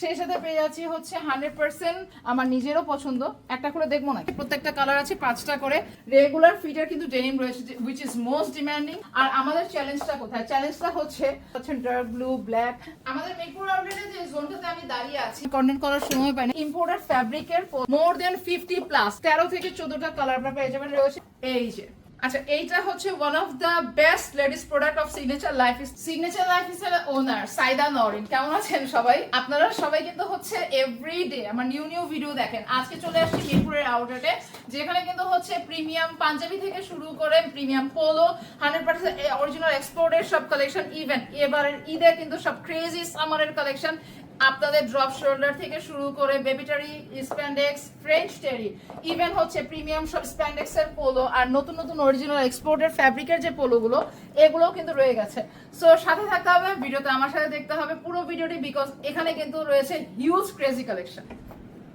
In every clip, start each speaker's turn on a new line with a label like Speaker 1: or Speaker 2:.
Speaker 1: সেই সাথে পেয়ে যাচ্ছি হচ্ছে হান্ড্রেড পার্সেন্ট আমার নিজেরও পছন্দ। একটা করে দেখব না। প্রত্যেকটা কালার আছে, পাঁচটা করে। রেগুলার ফিটার কিন্তু ডেনিম রয়েছে উইচ ইজ মোস্ট ডিমান্ডিং আর আমাদের চ্যালেঞ্জটা কোথায়? চ্যালেঞ্জটা হচ্ছে হচ্ছে ডার্ক ব্লু ব্ল্যাক আমাদের মিরপুর আউটলেটে যে জোনটাতে আমি দাঁড়িয়ে আছি কন্টেন্ট করার সময় পাই না ফ্যাব্রিকের মোর দেন ফিফটি প্লাস তেরো থেকে চোদ্দটা কালার পেয়ে যাবেন। রয়েছে এই যে আচ্ছা এইটা হচ্ছে one of the best ladies product of signature life signature life is owner Syeda Nurin কেমন আছেন সবাই? আপনারা সবাই কিন্তু হচ্ছে এভরি ডে আমার নিউ নিউ ভিডিও দেখেন। আজকে চলে আসছি মিরপুরের আউটলেটে যেখানে কিন্তু হচ্ছে প্রিমিয়াম পাঞ্জাবি থেকে শুরু করে premium polo hundred percent original এক্সপোর্টের সব কালেকশন ইভেন এবারের ঈদের কিন্তু সব ক্রেজি সামারের কালেকশন আপনাদের ড্রপ শোল্ডার থেকে শুরু করে baby terry spandex French terry even হচ্ছে প্রিমিয়াম সব স্প্যান্ডেক্স এর পোলো আর নতুন নতুন অরিজিনাল এক্সপোর্টের ফ্যাব্রিকের যে পোলোগুলো এগুলোও কিন্তু রয়ে গেছে। সো সাথে থাকতে হবে ভিডিওতে আমার সাথে দেখতে হবে, পুরো ভিডিওটি বিকজ এখানে কিন্তু রয়েছে হিউজ ক্রেজি কালেকশন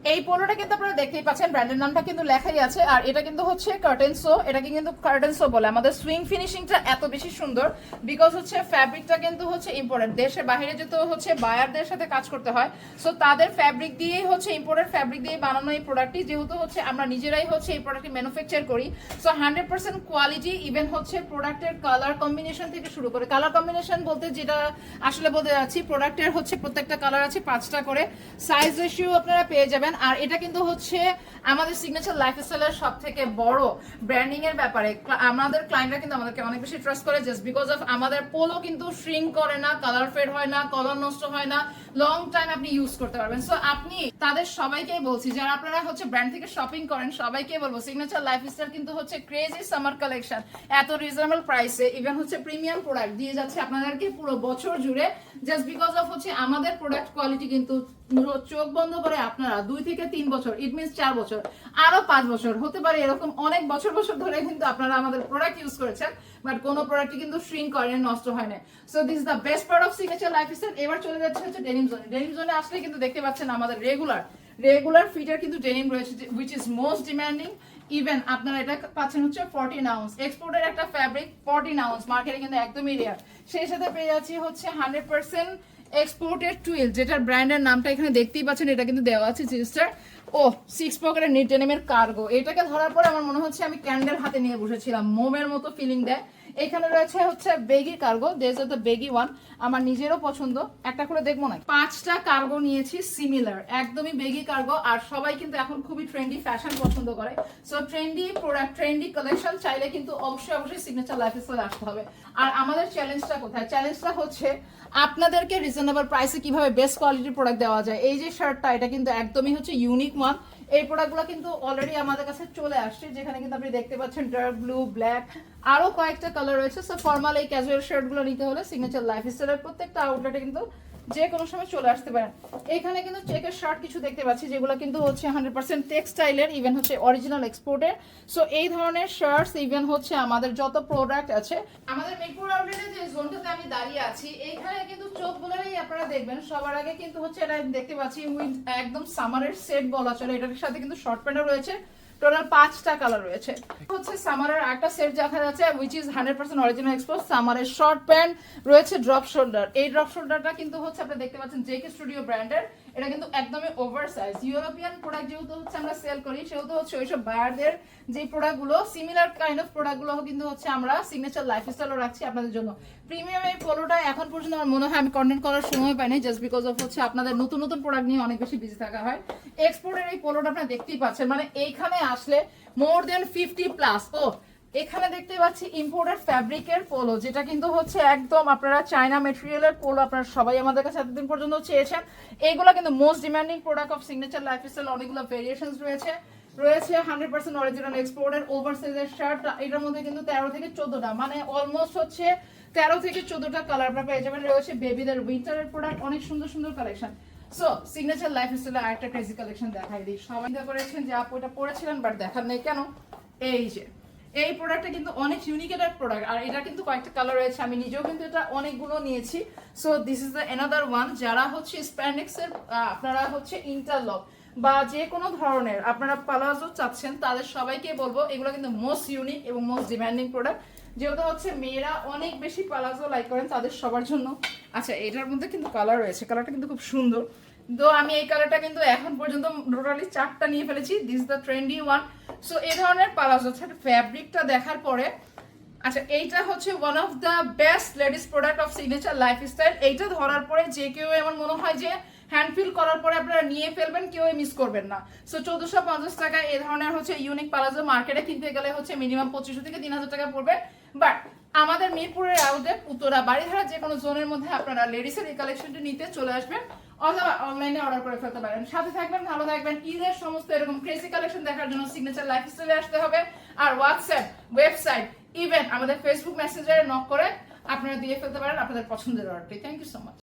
Speaker 1: এই পোলোটা কিন্তু আপনারা দেখতেই পাচ্ছেন ব্র্যান্ডের নামটা কিন্তু লেখাই আছে, আর এটা কিন্তু হচ্ছে কার্টেনসো এটাকে কিন্তু কার্টেনসো বলে। আমাদের সুইং ফিনিশিংটা এত বেশি সুন্দর বিকজ হচ্ছে ফ্যাব্রিকটা কিন্তু হচ্ছে ইম্পোর্টেন্ট দেশের বাইরে যেতে হচ্ছে বায়ারদের সাথে কাজ করতে হয় সো তাদের ফ্যাব্রিক দিয়েই হচ্ছে ইম্পোর্টেড ফ্যাব্রিক দিয়ে বানানো এই প্রোডাক্টটি যেহেতু হচ্ছে আমরা নিজেরাই হচ্ছে এই প্রোডাক্টটি ম্যানুফ্যাকচার করি so hundred percent quality even হচ্ছে প্রোডাক্টের কালার কম্বিনেশন থেকে শুরু করে। কালার কম্বিনেশন বলতে যেটা আসলে বলতে যাচ্ছি প্রোডাক্টের হচ্ছে প্রত্যেকটা কালার আছে পাঁচটা করে। সাইজ রেশিও আপনারা পেয়ে যাবেন আর এটা কিন্তু হচ্ছে আমাদের সিগনেচার লাইফস্টাইলের সব থেকে বড় ব্র্যান্ডিং এর ব্যাপারে। আমাদের ক্লায়েন্টরা কিন্তু আমাদেরকে অনেক বেশি ট্রাস্ট করে জাস্ট বিকজ অফ আমাদের পোলো কিন্তু শ্রিঙ্ক করে না কালার ফেড হয় না কালার নষ্ট হয় না লং টাইম আপনি ইউজ করতে পারবেন। সো আপনি তাদের সবাইকেই বলছি, যারা আপনারা হচ্ছে ব্র্যান্ড থেকে শপিং করেন, সবাইকে বলব সিগনেচার লাইফস্টাইল কিন্তু হচ্ছে ক্রেজি সামার কালেকশন এত রিজনেবল প্রাইসে ইভেন হচ্ছে প্রিমিয়াম প্রোডাক্ট দিয়ে যাচ্ছে আপনাদেরকে পুরো বছর জুড়ে। জাস্ট বিকজ অফ হচ্ছে আমাদের প্রোডাক্ট কোয়ালিটি কিন্তু চোখ বন্ধ করে আপনারা দুই থেকে তিন বছর ইট মিনস চার বছর, আরও পাঁচ বছর, হতে পারে এরকম অনেক বছর বছর ধরে কিন্তু আপনারা আমাদের প্রোডাক্ট ইউজ করেছেন বাট কোনো প্রোডাক্টই কিন্তু শ্রিঙ্ক করে নষ্ট হয় না so this the best part of signature life style এবার চলে যাচ্ছে হচ্ছে ডেনিম জোনে ডেনিম জোনে আসলে কিন্তু দেখতে পাচ্ছেন আমাদের রেগুলার রেগুলার ফিটার কিন্তু ডেনিম রয়েছে which is most demanding even আপনারা এটা পাচ্ছেন হচ্ছে ফর্টিন আউন্স এক্সপোর্টের একটা ফ্যাব্রিক ফর্টিন আউন্স মার্কেটে কিন্তু একদমই রেয়ার সেই সাথে পেয়ে যাচ্ছি হচ্ছে হান্ড্রেড পার্সেন্ট এক্সপোর্টেড টুইল যেটার ব্র্যান্ডের নামটা এখানে দেখতেই পাচ্ছেন, এটা কিন্তু দেওয়া আছে জিনিসটার ও সিক্স পকেটের নিটেনেমের কার্গো এটাকে ধরার পরে আমার মনে হচ্ছে আমি ক্যান্ডেল হাতে নিয়ে বসেছিলাম। মোমের মতো ফিলিং দেয়। এখানে রয়েছে হচ্ছে বেগি কার্গো দেশ দ্য বেগি ওয়ান আমার নিজেরও পছন্দ, একটা করে দেখব না পাঁচটা কার্গো নিয়েছি সিমিলার একদমই বেগি কার্গো আর সবাই কিন্তু এখন খুবই ট্রেন্ডি ফ্যাশন পছন্দ করে। So trendy product trendy collection চাইলে কিন্তু অবশ্যই অবশ্যই সিগনেচার লাইফস্টাইল আসতে হবে। আর আমাদের চ্যালেঞ্জটা কোথায়? চ্যালেঞ্জটা হচ্ছে আপনাদেরকে রিজনেবল প্রাইসে কীভাবে বেস্ট কোয়ালিটির প্রোডাক্ট দেওয়া যায়? এই যে শার্টটা এটা কিন্তু একদমই হচ্ছে ইউনিক ওয়ান এই প্রোডাক্টগুলো কিন্তু অলরেডি আমাদের কাছে চলে আসছে, যেখানে কিন্তু আপনি দেখতে পাচ্ছেন ডার্ক ব্লু ব্ল্যাক আরও কয়েকটা কালার রয়েছে। সো ফর্মাল এই ক্যাজুয়াল শার্টগুলো নিতে হলে সিগনেচার লাইফস্টাইলের প্রত্যেকটা আউটলেটে কিন্তু যে কোনো সময় চলে আসতে পারেন। এখানে কিন্তু চেকের শার্ট কিছু দেখতে পাচ্ছি, যেগুলো কিন্তু হচ্ছে হান্ড্রেড পার্সেন্ট টেক্সটাইলের ইভেন হচ্ছে অরিজিনাল এক্সপোর্টের সো এই ধরনের শার্টস ইভেন হচ্ছে আমাদের যত প্রোডাক্ট আছে, আমাদের মিরপুর আউটলেটে যে জোনটাতে আমি দাঁড়িয়ে আছি, এইখানে কিন্তু চোখ বলেই আপনারা দেখবেন, সবার আগে কিন্তু হচ্ছে এটা দেখতে পাচ্ছি উইথ একদম সামারের সেট বলা চলে, এটার সাথে কিন্তু শর্ট প্যান্টও রয়েছে। টোটাল পাঁচটা কালার রয়েছে। হচ্ছে সামারের একটা সেট দেখা যাচ্ছে which is hundred percent original export সামারের short pant রয়েছে ড্রপ শোল্ডার এই ড্রপ শোল্ডারটা কিন্তু হচ্ছে আপনি দেখতে পাচ্ছেন জেকে স্টুডিও ব্র্যান্ডের এটা কিন্তু একদমই ওভার সাইজ ইউরোপিয়ান প্রোডাক্ট যেহেতু হচ্ছে আমরা সেল করি, সেহেতু হচ্ছে ওইসব বায়ারদের যে প্রোডাক্টগুলো সিমিলার কাইন্ড অফ প্রোডাক্টগুলো কিন্তু হচ্ছে আমরা সিগনেচার লাইফস্টাইলও রাখছি আপনাদের জন্য। প্রিমিয়াম এই পোলোটা এখন পর্যন্ত আমার মনে হয় আমি কন্টেন্ট করার সময় পাইনি জাস্ট বিকজ অফ হচ্ছে আপনাদের নতুন নতুন প্রোডাক্ট নিয়ে অনেক বেশি বিজি থাকা হয়। এক্সপোর্টের এই পোলোটা আপনারা দেখতেই পাচ্ছেন মানে এইখানে আসলে মোর দেন ফিফটি প্লাস ও এখানে দেখতে পাচ্ছি ইম্পোর্টেড ফ্যাব্রিকের পোলো যেটা কিন্তু হচ্ছে একদম আপনারা চায়না মেটেরিয়ালের পোলো আপনারা সবাই আমাদের কাছে এতদিন পর্যন্ত চেয়েছেন। এইগুলো কিন্তু most demanding product of signature lifestyle অনেকগুলো ভেরিয়েশনস রয়েছে। রয়েছে হান্ড্রেড পার্সেন্ট অরিজিনাল এক্সপোর্টের ওভার সাইজের শার্ট এটার মধ্যে কিন্তু তেরো থেকে চোদ্দটা মানে অলমোস্ট হচ্ছে তেরো থেকে চোদ্দটা কালার আপনারা পেয়ে যাবেন। রয়েছে বেবিদের উইন্টারের প্রোডাক্ট অনেক সুন্দর সুন্দর কালেকশন সো সিগনেচার লাইফ স্টাইলে আরেকটা ক্রেজি কালেকশন দেখাই দিই। সবাই করেছেন যে আপু এটা পড়েছিলেন বাট দেখার নেই কেন? এই যে। এই প্রোডাক্টটা কিন্তু অনেক ইউনিক একটা প্রোডাক্ট আর এটা কিন্তু কয়েকটা কালার রয়েছে, আমি নিজেও কিন্তু এটা অনেকগুলো নিয়েছি। So this is the another one যারা হচ্ছে স্প্যান্ডেক্সের আপনারা হচ্ছে ইন্টারলক বা যে কোনো ধরনের আপনারা পালাজো চাচ্ছেন, তাদের সবাইকে বলব, এগুলো কিন্তু মোস্ট ইউনিক এবং মোস্ট ডিমান্ডিং প্রোডাক্ট যেহেতু হচ্ছে মেয়েরা অনেক বেশি পালাজো লাইক করেন তাদের সবার জন্য। আচ্ছা এটার মধ্যে কিন্তু কালার রয়েছে কালারটা কিন্তু খুব সুন্দর। তো আমি এই কালারটা কিন্তু এখন পর্যন্ত টোটালি চারটা নিয়ে ফেলেছি। This the trendy one so এই ধরনের পালাজো ফ্যাব্রিকটা দেখার পরে আচ্ছা এইটা হচ্ছে one of the best ladies product of signature lifestyle এইটা ধরার পরে যে কেউ এমন মনে হয় যে হ্যান্ড ফিল করার পরে আপনারা নিয়ে ফেলবেন কেউ মিস করবেন না। সো চোদ্দশো পঞ্চাশ টাকা এই ধরনের হচ্ছে ইউনিক পালাজো মার্কেটে কিনতে গেলে হচ্ছে মিনিমাম পঁচিশশো থেকে তিন হাজার টাকা পড়বে। বাট আমাদের মিরপুরের আউটে উত্তরা বাড়িধারা যে কোনো জোনের মধ্যে আপনারা লেডিসের এই কালেকশনটি নিতে চলে আসবেন অথবা অনলাইনে অর্ডার করে ফেলতে পারেন। সাথে থাকবেন, ভালো থাকবেন। ঈদের সমস্ত এরকম ক্রেজি কালেকশন দেখার জন্য সিগনেচার লাইফ স্টাইলে আসতে হবে। আর হোয়াটসঅ্যাপ ওয়েবসাইট ইভেন আমাদের ফেসবুক মেসেঞ্জারে নক করে আপনারা দিয়ে ফেলতে পারেন আপনাদের পছন্দের অর্ডারটি থ্যাংক ইউ সো মাচ